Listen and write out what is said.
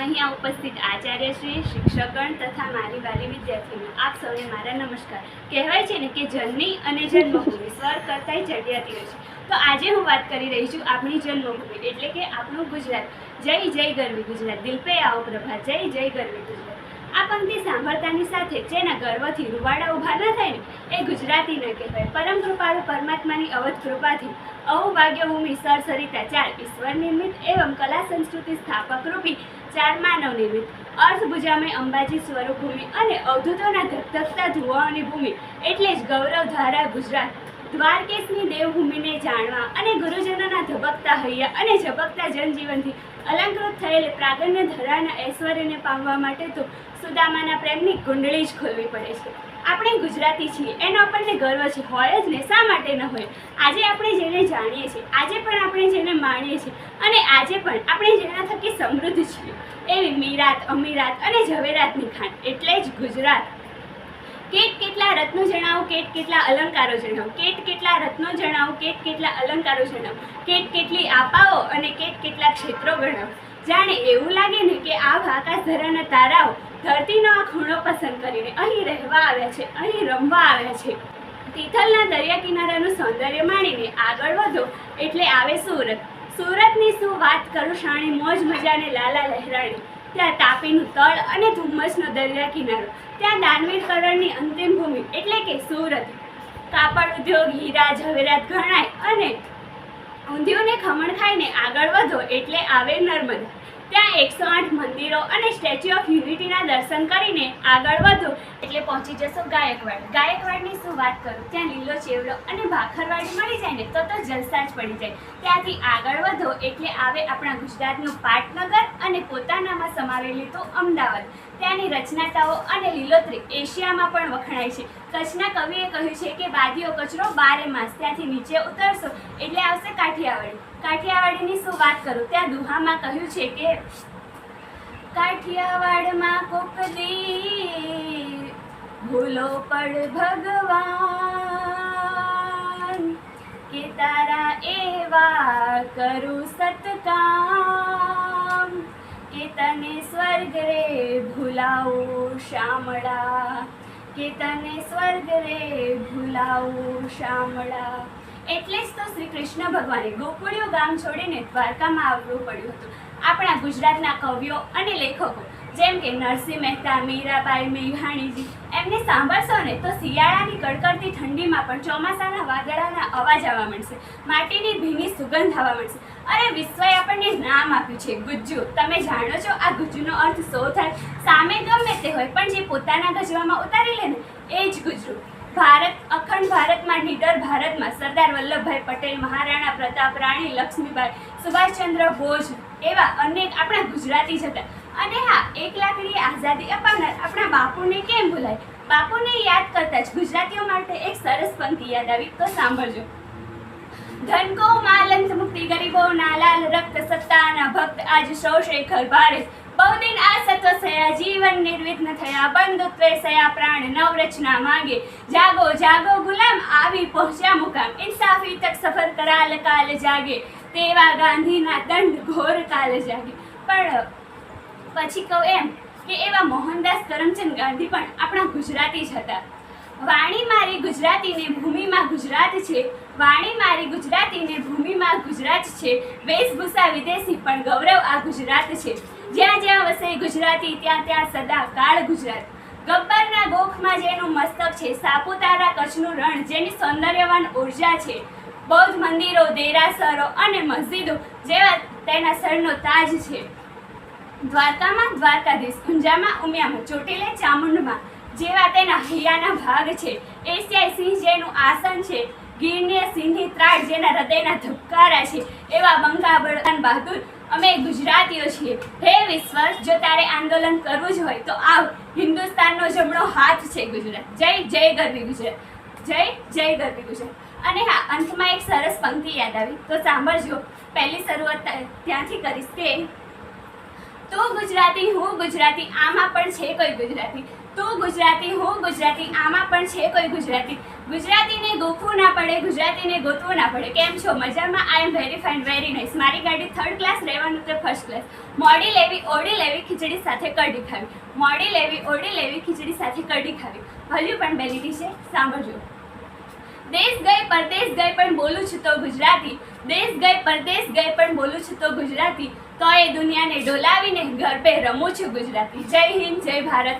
અહીંયા ઉપસ્થિત આચાર્યશ્રી શિક્ષકગણ તથા મારી વાલી વિદ્યાર્થીઓ. આપ સૌને મારા નમસ્કાર. કહેવાય છે ને કે જન્મી અને જન્મભૂમિ સ્વર કરતાંય જડિયાતી હોય છે તો આજે હું વાત કરી રહી છું આપણી જન્મભૂમિ, એટલે કે આપણું ગુજરાત. જય જય ગરવી ગુજરાત. દિલ પે આવો પ્રભા જય જય ગરવી ગુજરાત. આ પંક્તિ સાંભળતાની સાથે જેના ગર્વથી રૂવાડા ઊભા ન થાય ને એ ગુજરાતી ન કહેવાય. પરમ કૃપાળુ પરમાત્માની અવધ કૃપાથી અહોભાગ્ય સરસરિતા સર સરિતા ચાર ઈશ્વર નિર્મિત એવં કલા સંસ્કૃતિ સ્થાપક રૂપી ચાર માનવ નિર્મિત. અર્થ ભુજામય અંબાજી સ્વરૂપ ભૂમિ અને અવધૂતોના ધગધગતા ધુવાઓની ભૂમિ એટલે જ ગૌરવ ધારા ગુજરાત. દ્વારકેશની દેવભૂમિને જાણવા અને ગુરુજનોના ધબકતા હૈયા અને ઝબકતા જનજીવનથી અલંકૃત થયેલ પ્રાગણ્ય ધરાના ઐશ્વર્યને પામવા માટે તો સુદામાના પ્રેમની કુંડળી જ ખોલવી પડે છે. આપણે ગુજરાતી છીએ, એનો આપણને ગર્વ છે, હોય જ ને, શા માટે ન હોય? આજે આપણે જેને જાણીએ છીએ, આજે પણ આપણે જેને માણીએ છીએ અને આજે પણ આપણે જેના થકી સમૃદ્ધ છીએ. એવી મીરાત, અમીરાત અને ઝવેરાતની ખાન, એટલે જ ગુજરાત. કેટ કેટલા રત્નો જણાવો, કેટ કેટલા અલંકારો જણાવો. કેટ કેટલા રત્નો જણાવો, કેટ કેટલા અલંકારો જણાવો. કેટ કેટલી આપાઓ અને કેટ કેટલા ક્ષેત્રો ગણાવો. જાણે એવું લાગે ને કે આ આકાશ ધરાના તારાઓ ધરતીનો આ ખૂણો પસંદ કરીને અહીં રહેવા આવ્યા છે, અહીં રમવા આવ્યા છે. તિથલના દરિયા કિનારાનું સૌંદર્ય માણીને આગળ વધો એટલે આવે સુરત. સુરતની શું વાત કરું, શાણી મોજ મજાને લાલા લહેરાણી. ત્યાં તાપીનું તળ અને ધુમ્મસનો દરિયા કિનારો. ત્યાં દાનવીર કરણની અંતિમ ભૂમિ એટલે કે સુરત કાપડ ઉદ્યોગ, હીરા, ઝવેરાત ગણાય અને ઊંધિયુંને ખમણ ખાઈને આગળ વધો એટલે આવે નર્મદા. ત્યાં એકસો આઠ મંદિરો અને સ્ટેચ્યુ ઓફ યુનિટીના દર્શન કરીને આગળ વધો એટલે પહોંચી જશો ગાયકવાડ. ગાયકવાડની શું વાત કરું? ત્યાં લીલો ચેવડો અને ભાખરવાડી મળી જાય ને તો તો જલસા જ પડી જાય. ત્યાંથી આગળ વધો એટલે આવે આપણા ગુજરાતનું પાટનગર અને પોતાનામાં સમાવેલી તો અમદાવાદ. ત્યાંની રચનાતાઓ અને લીલોતરી એશિયામાં પણ વખણાય છે. કચ્છના કવિએ કહ્યું છે કે બાદીઓ કચરો બારે માસ, ત્યાંથી નીચે ઉતરશો એટલે આવશે કાઠિયાવાડી. કાઠિયાવાડીની શું વાત કરું? ત્યાં દુહામાં કહ્યું છે કે, કાઠિયાવાડમાં કોકલી ભૂલો પડ ભગવાન, કે તારા એવા કરું સતકામ કે તને સ્વર્ગ રે ભૂલાવો, શામળા. કે તને સ્વર્ગ રે ભૂલાવો, શામળા. એટલે જ તો શ્રી કૃષ્ણ ભગવાને ગોકુળિયો ગામ છોડીને દ્વારકામાં આવવું પડ્યું હતું. આપણા ગુજરાતના કવિઓ અને લેખકો, જેમ કે નરસિંહ મહેતા, મીરાબાઈ મેઘાણીજી એમને સાંભળશો ને તો શિયાળાની કડકડતી ઠંડીમાં પણ ચોમાસાના વાદળાના અવાજ આવવા મળશે માટીની ભીની સુગંધ આવવા મળશે અરે વિશ્વએ આપણને નામ આપ્યું છે, ગુજ્જુ. તમે જાણો છો, આ ગુજ્જુનો અર્થ સો થાય. સામે ગમે તે હોય, પણ જે પોતાના ગજવામાં ઉતારી લે ને, એ જ ગુજરું ભારત, અખંડ ભારતમાં, નિડર ભારતમાં, સરદાર વલ્લભભાઈ પટેલ, મહારાણા પ્રતાપ રાણી, લક્ષ્મીબાઈ, સુભાષચંદ્ર બોઝ એવા અનેક આપણા ગુજરાતી જ હતા. અને હા, એક લાકડી આઝાદી અપાવનાર આપણા બાપુને કેમ ભૂલાય? બાપુને યાદ કરતા જ ગુજરાતીઓ માટે એક સરસ પંક્તિ યાદ આવી, તો સાંભળજો. ધન કો માલંત મુક્તિ, ગરીબો ના લાલ રક્ત સત્તાના ભક્ત, આજ શોષે ખરભારે ભારે બહુદિન આ સત્વ સયા, જીવન નિર્વિઘ્ન થયા, બંધુત્વે સયા, પ્રાણ નવરચના માંગે. જાગો જાગો ગુલામ, આવી પહોંચ્યા મુકામ. ઇન્સાફી તક સફર કરાલ કાલ જાગે. તેવા ગાંધીના દંડ ઘોર કાલ જાગે. પણ પછી કહું એમ કે એવા મોહનદાસ કરમચંદ ગાંધી પણ આપણા ગુજરાતી જ હતા. વાણી મારી ગુજરાતીને ભૂમિમાં ગુજરાત છે, વાણી મારી ગુજરાતીને ભૂમિમાં ગુજરાત છે, વેશભૂષા વિદેશી પણ ગૌરવ આ ગુજરાત છે. જ્યાં જ્યાં વસે ગુજરાતી, ત્યાં ત્યાં સદા કાળ ગુજરાત. ગબ્બરના ગોખમાં જેનું મસ્તક છે, સાપુતારા કચ્છનું રણ, જેની સૌંદર્યવાન ઊર્જા છે, બૌદ્ધ મંદિરો, દેરાસરો અને મસ્જિદો જેવા તેના સરનો તાજ છે. દ્વારકામાં દ્વારકાધીશ ઊંઝામાં ઉમિયામાં, ચોટીલે ચામુંડમાં, જેવા તેના હૈયાના ભાગ છે. એશિયાઈ સિંહ જેનું આસન છે, ગીરને સિંહની ત્રાટ જેના હૃદયના ધબકારા છે, એવા બંગા બળવાન બહાદુર અમે ગુજરાતીઓ છીએ. હે વિશ્વ જો તારે આંદોલન કરવું જ હોય, તો આવ. હિન્દુસ્તાનનો જમણો હાથ છે ગુજરાત. જય જય ગરવી ગુજરાત. જય જય ગરવી ગુજરાત. અને હા, અંતમાં એક સરસ પંક્તિ યાદ આવી. તો સાંભળજો. પહેલી શરૂઆત ત્યાંથી કરીશ કે તું ગુજરાતી, હું ગુજરાતી, આમાં પણ છે કોઈ ગુજરાતી. તું ગુજરાતી, હું ગુજરાતી, આમાં પણ છે કોઈ ગુજરાતી. ગુજરાતીને ગોખવું ના પડે, ગુજરાતીને ગોતવું ના પડે. કેમ છો? મજામાં? I am very fine very nice મારી ગાડી થર્ડ ક્લાસ રહેવાનું તે ફર્સ્ટ ક્લાસ મોડી લેવી ઓડી લેવી, ખીચડી સાથે કઢી ખાવી. મોડી લેવી ઓડી લેવી, ખીચડી સાથે કઢી ખાવી. હજુ પણ બે લીટી છે? સાંભળજો. દેશ ગઈ, પરદેશ ગઈ પણ બોલું છું તો ગુજરાતી. દેશ ગઈ, પરદેશ ગઈ પણ બોલું છું તો ગુજરાતી. તો એ દુનિયાને ડોલાવીને ગરબે રમું છું ગુજરાતી. જય હિન્દ જય ભારત.